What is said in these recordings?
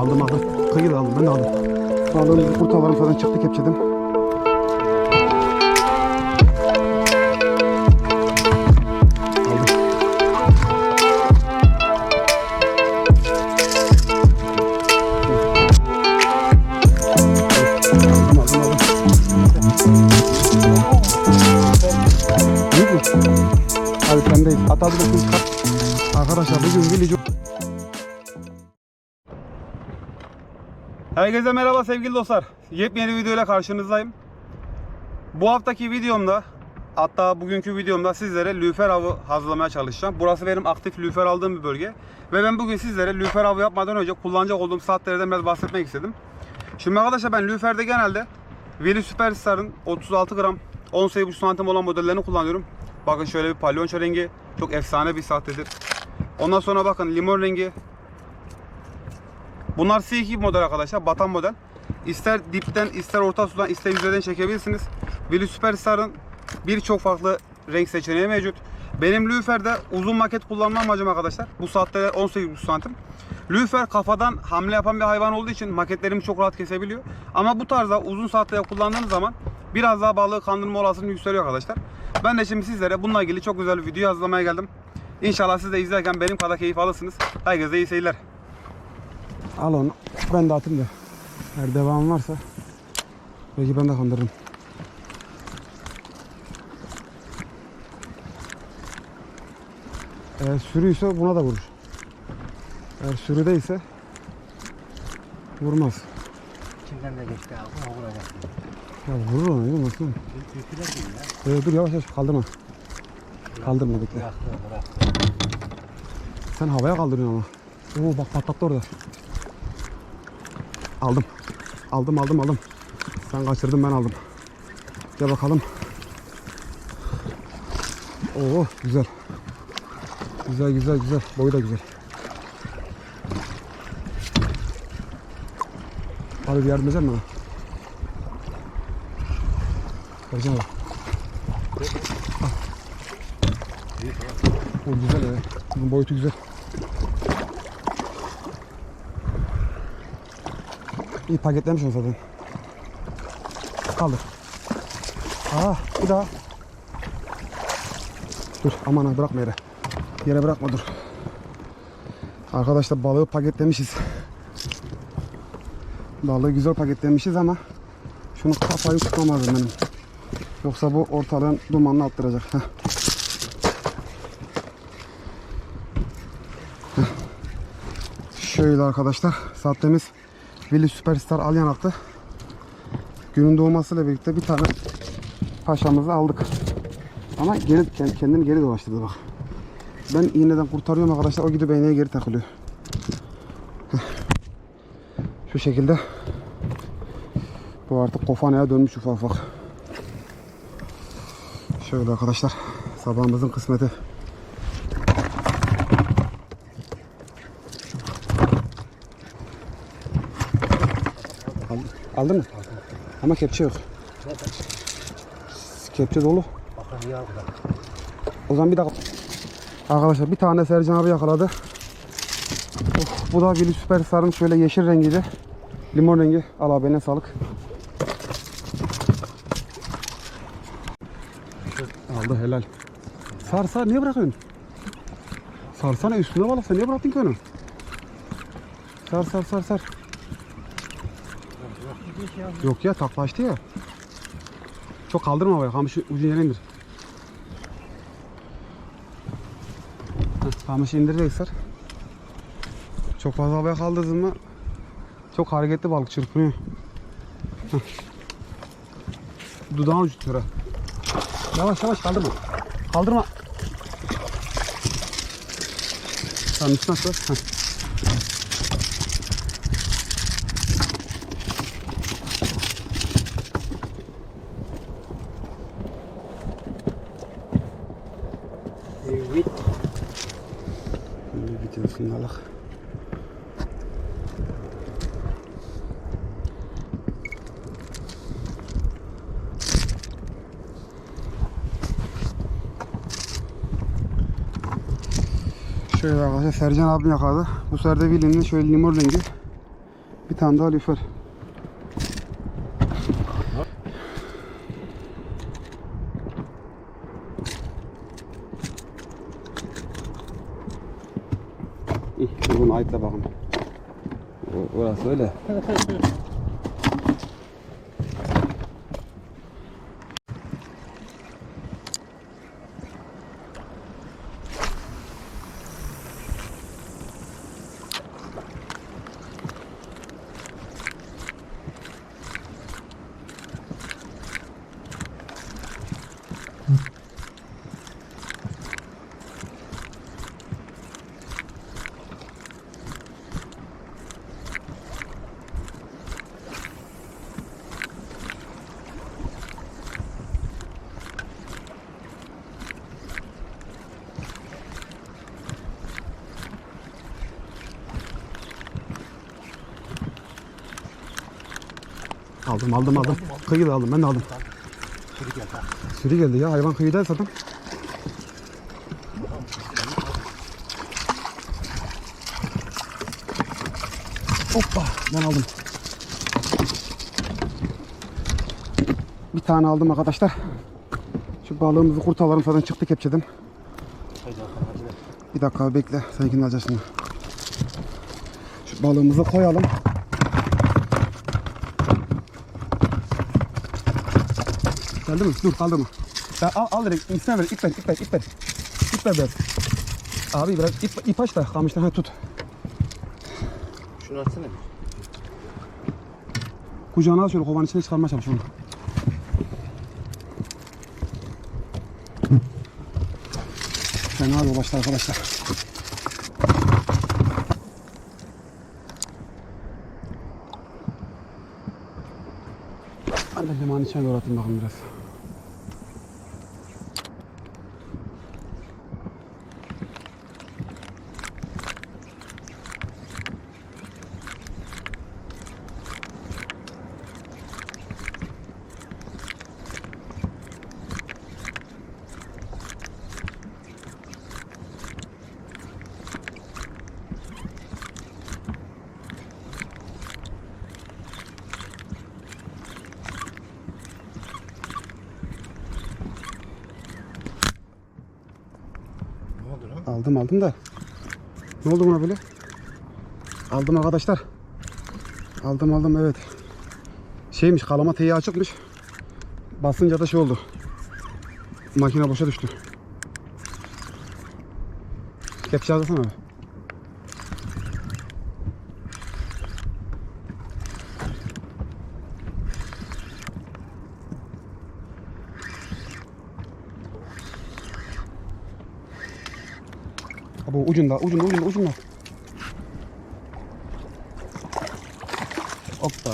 aldım aldım. Kıyı da aldım ben de aldım. Balığın kurtalarım falan çıktı kepçedim. Herkese merhaba sevgili dostlar. Yepyeni videoyla karşınızdayım. Bu haftaki videomda hatta bugünkü videomda sizlere lüfer avı hazırlamaya çalışacağım. Burası benim aktif lüfer aldığım bir bölge. Ve ben bugün sizlere lüfer avı yapmadan önce kullanacak olduğum saatlerden biraz bahsetmek istedim. Şimdi arkadaşlar ben lüferde genelde Willy Superstar'ın 36 gram 18,5 santim olan modellerini kullanıyorum. Bakın şöyle bir palyonço rengi çok efsane bir sahtedir. Ondan sonra bakın limon rengi Bunlar C2 model arkadaşlar. Batan model. İster dipten, ister orta sudan, ister yüzeyden çekebilirsiniz. Willy Superstar'ın birçok farklı renk seçeneği mevcut. Benim lüferde uzun maket kullanma amacım arkadaşlar. Bu saatte 18,5 santim. Lüfer kafadan hamle yapan bir hayvan olduğu için maketlerimi çok rahat kesebiliyor. Ama bu tarzda uzun saatte kullandığınız zaman biraz daha balığı kandırma olasılığı yükseliyor arkadaşlar. Ben de şimdi sizlere bununla ilgili çok güzel bir video hazırlamaya geldim. İnşallah siz de izlerken benim kadar keyif alırsınız. Herkese iyi seyirler. Al onu. Ben de atayım da. Eğer devam varsa belki ben de kandırırım. Eğer sürüyse buna da vurur. Eğer sürü değilse vurmaz. İçinden de geçti abi. Ona vuracak. Ya vurur onu değil mi? Nasıl? Ya. Ee, dur yavaş yavaş kaldırma. Kaldırma bekle. Bıraktı bıraktı. Sen havaya kaldırıyorsun ama. Oo bak patlattı orada. Aldım. Aldım aldım aldım. Sen kaçırdın ben aldım. Gel bakalım. Oo güzel. Güzel güzel güzel. Boyu da güzel. Abi bir yardım misin bana? Vereceğim abi. Al. O güzel ya. Bunun boyutu güzel. İyi paketlemiş onu zaten. Kaldır. Aa, bir daha. Dur aman ha bırakma yere. Yere bırakma dur. Arkadaşlar balığı paketlemişiz. Balığı güzel paketlemişiz ama şunu kafayı tutmam lazım benim. Yoksa bu ortalığın dumanını attıracak. Heh. Şöyle arkadaşlar saatimiz Willy Superstar Alyanak'tı. Günün doğmasıyla birlikte bir tane paşamızı aldık. Ama geri, kendini geri dolaştırdı bak. Ben iğneden kurtarıyorum arkadaşlar. O gidip iğneye geri takılıyor. Şu şekilde. Bu artık kofanaya dönmüş ufak ufak. Şöyle arkadaşlar. Sabahımızın kısmeti. Aldın, mı? Ama kepçe yok. Kepçe dolu. Bakın iyi aldı. O zaman bir dakika. Arkadaşlar bir tane Sercan abi yakaladı. Of, bu da bir süperstarın şöyle yeşil rengiydi. Limon rengi. Al abi eline sağlık. Aldı helal. Sar sar niye bırakıyorsun? Sarsana üstüne balık sen niye bıraktın ki onu? Sar sar sar sar. Yok ya taklaştı ya. Çok kaldırma havaya. Kamışı ucu yere indir. Heh, Kamışı indirecek sar. Çok fazla havaya kaldırdın mı çok hareketli balık çırpınıyor. Heh. Dudağın ucu töre. Yavaş yavaş kaldırma. Kaldırma. Tamam üstüne at. Evet. Şimdi videosunu alak. Şöyle arkadaşlar Sercan abim yakaladı. Bu sefer de Willy'nin şöyle limon rengi. Bir tane daha lüfer. İyi, dur bunu ayıkla bakalım. O- Orası öyle. Aldım aldım aldım. Kıyı aldım ben de aldım. Sürü gel ha. Sürü geldi ya hayvan kıyıda zaten. Hoppa ben aldım. Bir tane aldım arkadaşlar. Şu balığımızı kurtaralım zaten çıktı kepçeden. Bir dakika bekle. Seninkini alacağız. Şu balığımızı koyalım. Geldi mi? Dur kaldı mı? Ya al, al direkt. İpten ver. İp ver. İp ver. İp ver. İp ver biraz. Abi biraz ip, ip aç da kamıştan ha, tut. Şunu açsana bir. Kucağına al şöyle kovanın içine çıkarmaya çalış onu. Fena başlar arkadaşlar. Hadi limanın içine doğru atayım bakın biraz. Ne oldu lan? Aldım aldım da. Ne oldu buna böyle? Aldım arkadaşlar. Aldım aldım evet. Şeymiş kalama teyi açıkmış. Basınca da şey oldu. Makine boşa düştü. Kepçe alsana abi. Abi ucunda, ucunda, ucunda, ucunda. Hoppa.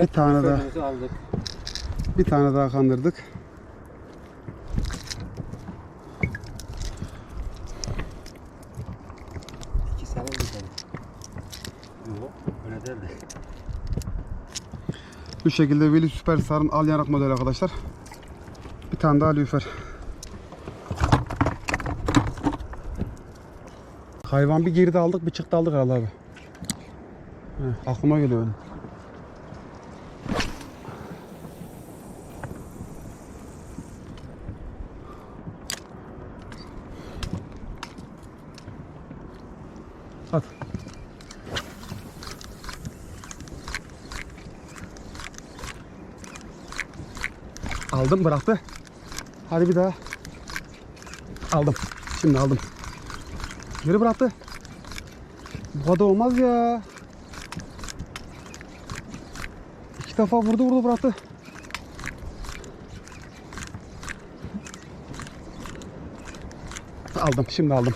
Bir tane daha, aldık. bir tane daha kandırdık. İki sene bir tane. Yok öyle değil de. Bu şekilde Veli Süperstar'ın al yanak modeli arkadaşlar. Tane daha lüfer. Hayvan bir girdi aldık bir çıktı aldık herhalde abi. Heh, aklıma geliyor. At. Aldım bıraktı. Hadi bir daha. Aldım. Şimdi aldım. Geri bıraktı. Bu kadar olmaz ya. İki defa vurdu vurdu bıraktı. Aldım. Şimdi aldım.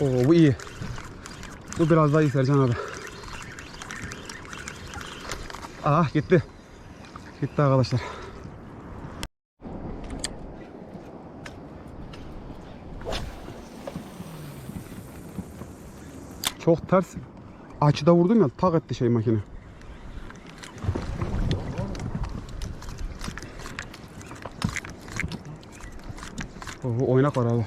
Oo bu iyi. Bu biraz daha iyi Sercan abi. Ah gitti. Gitti arkadaşlar. Çok ters açıda vurdum ya tak etti şey makine. Oo, oynak var abi.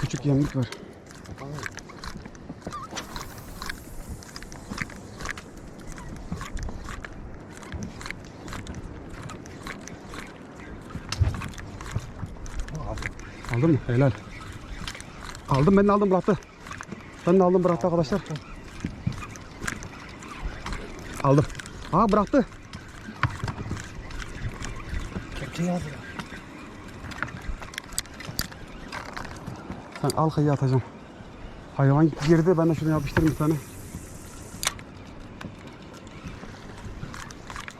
küçük yemlik var. Aldın mı? Helal. Aldım ben de aldım bıraktı. Ben de aldım bıraktı arkadaşlar. Aldım. Aa bıraktı. Kepçeyi aldı. Sen al kıyı atacağım. Hayvan girdi ben de şunu yapıştırayım bir tane.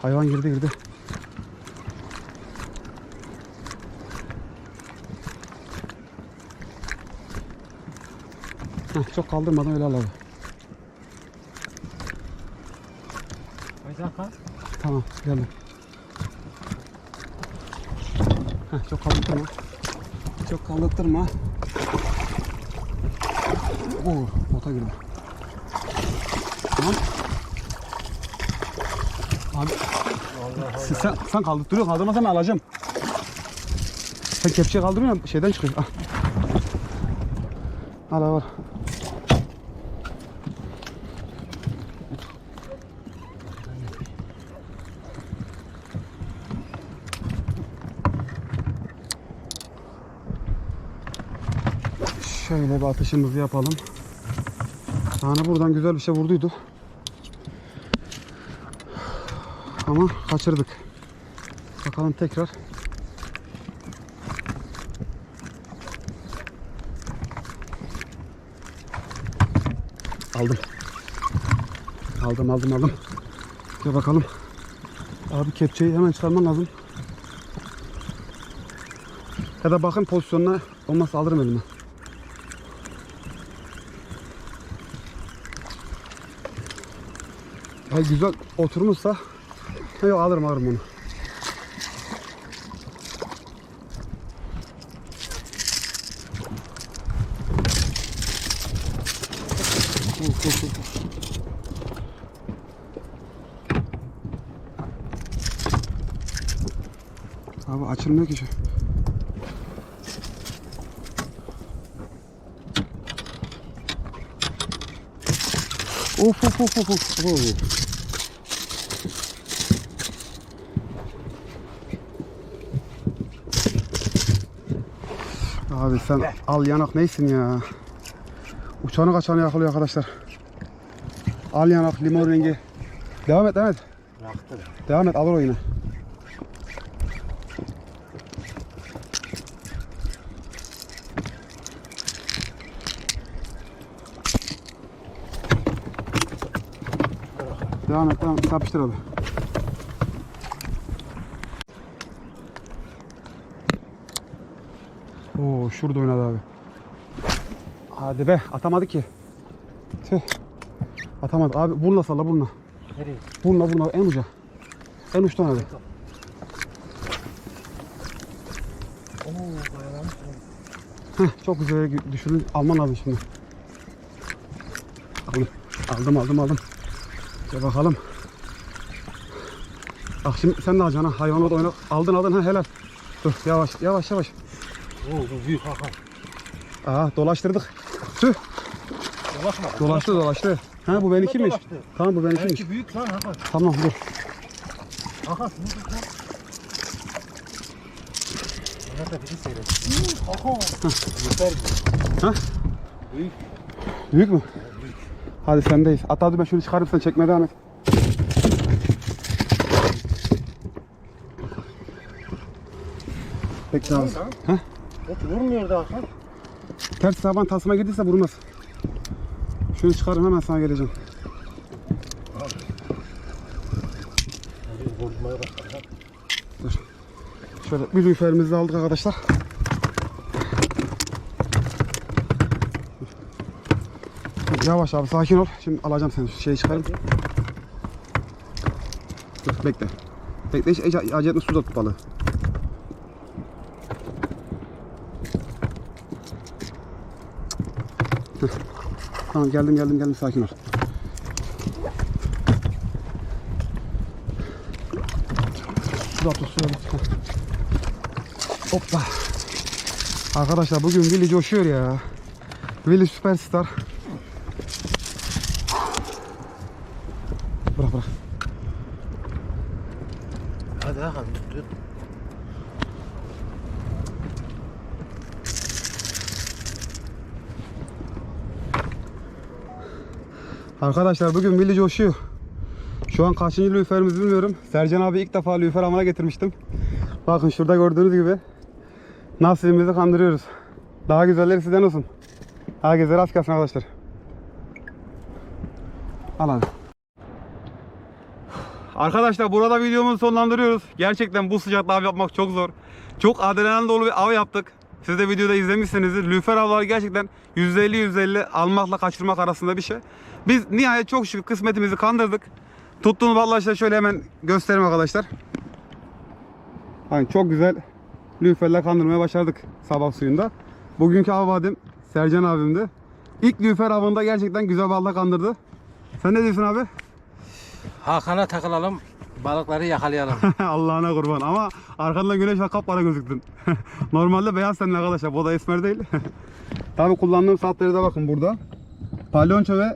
Hayvan girdi girdi. Heh, çok kaldırmadan öyle al abi. Tamam geldim. Heh, çok kaldırtma. Çok kaldırtma. Oo, bota girdi. Tamam. Abi sen, sen, sen kaldırtıyorsun. Kaldırmasan alacağım. Sen kepçeyi kaldırmıyorsun. Şeyden çıkıyor. Al. Al al. al. Şöyle bir atışımızı yapalım. Tane buradan güzel bir şey vurduydu. Ama kaçırdık. Bakalım tekrar. Aldım. Aldım aldım aldım. Gel bakalım. Abi kepçeyi hemen çıkarman lazım. Ya da bakın pozisyonuna olmazsa alırım elime. Ya güzel oturmuşsa yok alırım alırım onu. Abi açılmıyor ki şu. Of of of of of. Abi sen al yanak neysin ya? Uçanı kaçanı yakalıyor arkadaşlar. Al yanak limon rengi. Devam et devam et. Bıraktı. Devam et alır o yine. Devam et devam et. Yapıştır abi. Oo şurada oynadı abi. Hadi be atamadı ki. Tüh. Atamadı. Abi bununla salla bununla. Nereye? Bununla bununla en uca. En. Oo bayalamış. Heh, çok güzel düşürün. Alman lazım şimdi. Aldım. Aldım aldım aldım. Gel bakalım. Bak şimdi sen de alacaksın ha. Hayvanla da oyna. Aldın aldın ha helal. Dur yavaş yavaş yavaş. Oo bu büyük Hakan. Aa dolaştırdık. Tüh Dolaşma. dolaştı dolaştı. Ha bu benimkiymiş. dolaştı. Tamam bu benimkiymiş. Belki büyük lan Hakan. Tamam dur. Hakan şunu tut lan. Onlar da bizi seyret. Hakan. Yeter mi? Ha? Büyük. Büyük mü? Hadi sendeyiz. At hadi ben şunu çıkarayım sen çekmeye devam et. Bekle abi. Lan. Ha? Hiç vurmuyordu Hakan. Ters taban tasma girdiyse vurmaz. Şunu çıkarım hemen sana geleceğim. Başladı. Şöyle bir lüferimizi aldık arkadaşlar. Yavaş abi sakin ol. Şimdi alacağım seni. Şu şeyi çıkarayım. Dur bekle. Bekle hiç acele etme suda tut balığı. Heh. Tamam geldim geldim geldim sakin ol. Suda tut suda tut. Hoppa. Arkadaşlar bugün Willy coşuyor ya. Willy Superstar. Bırak bırak. Hadi Hakan tut tut. Arkadaşlar bugün Willy coşuyor. Şu an kaçıncı lüferimizi bilmiyorum. Sercan abi ilk defa lüfer amına getirmiştim. Bakın şurada gördüğünüz gibi nasibimizi kandırıyoruz. Daha güzelleri sizden olsun. Herkese rast gelsin arkadaşlar. Al abi. Arkadaşlar burada videomuzu sonlandırıyoruz. Gerçekten bu sıcakta av yapmak çok zor. Çok adrenalin dolu bir av yaptık. Siz de videoda izlemişsinizdir. Lüfer avları gerçekten %50-%50 almakla kaçırmak arasında bir şey. Biz nihayet çok şükür kısmetimizi kandırdık. Tuttuğumuz balığı işte şöyle hemen göstereyim arkadaşlar. Hani çok güzel lüferle kandırmaya başardık sabah suyunda. Bugünkü av vadim Sercan abimdi. İlk lüfer avında gerçekten güzel balığa kandırdı. Sen ne diyorsun abi? Hakan'a takılalım. Balıkları yakalayalım. Allah'ına kurban ama arkandan güneş var kapkara gözüktün. Normalde beyaz senin arkadaşlar bu da esmer değil. Tabi kullandığım saatleri de bakın burada. Palyonço ve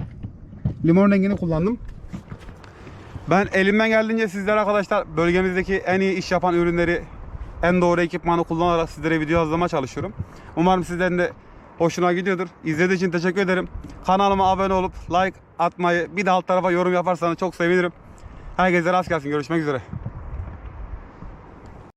limon rengini kullandım. Ben elimden geldiğince sizlere arkadaşlar bölgemizdeki en iyi iş yapan ürünleri en doğru ekipmanı kullanarak sizlere video hazırlamaya çalışıyorum. Umarım sizlerin de hoşuna gidiyordur. İzlediğiniz için teşekkür ederim. Kanalıma abone olup like atmayı bir de alt tarafa yorum yaparsanız çok sevinirim. Herkese rast gelsin. Görüşmek üzere.